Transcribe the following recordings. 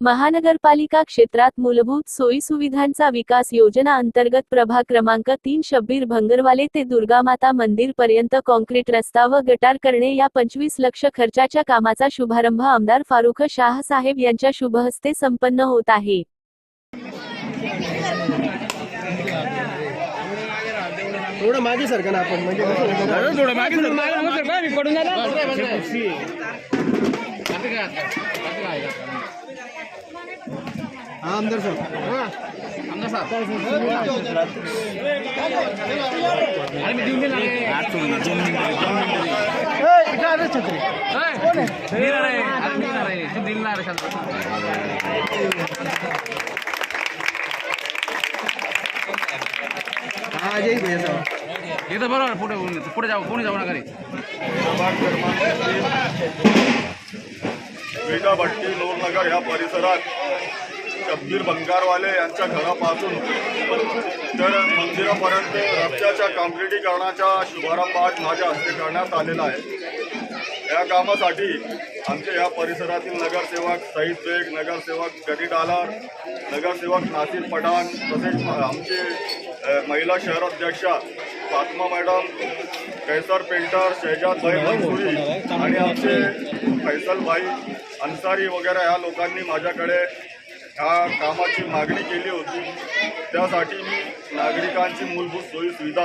महानगरपालिका क्षेत्रात मूलभूत सोयीसुविधांचा विकास योजना अंतर्गत प्रभाग क्रमांक तीन शब्बीर भंगरवाले ते दुर्गामाता मंदिर पर्यंत कॉन्क्रीट रस्ता व गटार करणे या पंचवीस लक्ष खर्चाच्या कामाचा शुभारंभ आमदार फारुख शाह साहेब यांच्या शुभहस्ते संपन्न होत आहे. थोडं मागे आपण? म्हणजे? थोडं मागे पडून हा आमदार साहेब. आलं छत्री. हा अजय भैया साहेब इथं बरोबर पुढे पुढे जाऊ कोणी जाऊ नका रे. विटा भट्टी नूरनगर या परिसरात शब्बीर बंगारवाले यांच्या घरापासून. तर मंदिरापर्यंत रस्त्याच्या काँक्रिटीकरणाच्या शुभारंभ आज माझ्या हस्ते करण्यात आलेला आहे. या कामासाठी आमच्या या परिसरातील नगरसेवक सईद बेग नगरसेवक गडी डालार नगरसेवक नासिर पठाण तसेच आमचे महिला शहराध्यक्षा फातमा मॅडम कैसर पेंटर शहजाद भाई मंसुरी आणि आमचे फैसलभाई अन्सारी वगैरे या लोकांनी माझ्याकडे ह्या कामाची मागणी केली होती. त्यासाठी मी नागरिकांची मूलभूत सोयी सुविधा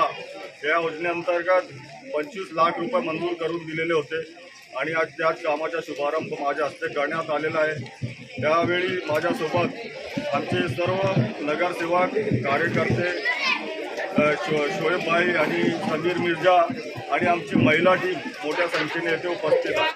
या योजनेअंतर्गत पंचवीस लाख रुपये मंजूर करून दिलेले होते आणि आज त्याच कामाचा शुभारंभ माझ्या हस्ते करण्यात आलेला आहे. त्यावेळी माझ्यासोबत आमचे सर्व नगरसेवक कार्यकर्ते शो शोएबबाई आणि समीर मिर्झा आणि आमची महिला टीम मोठ्या संख्येने येथे उपस्थित आहे.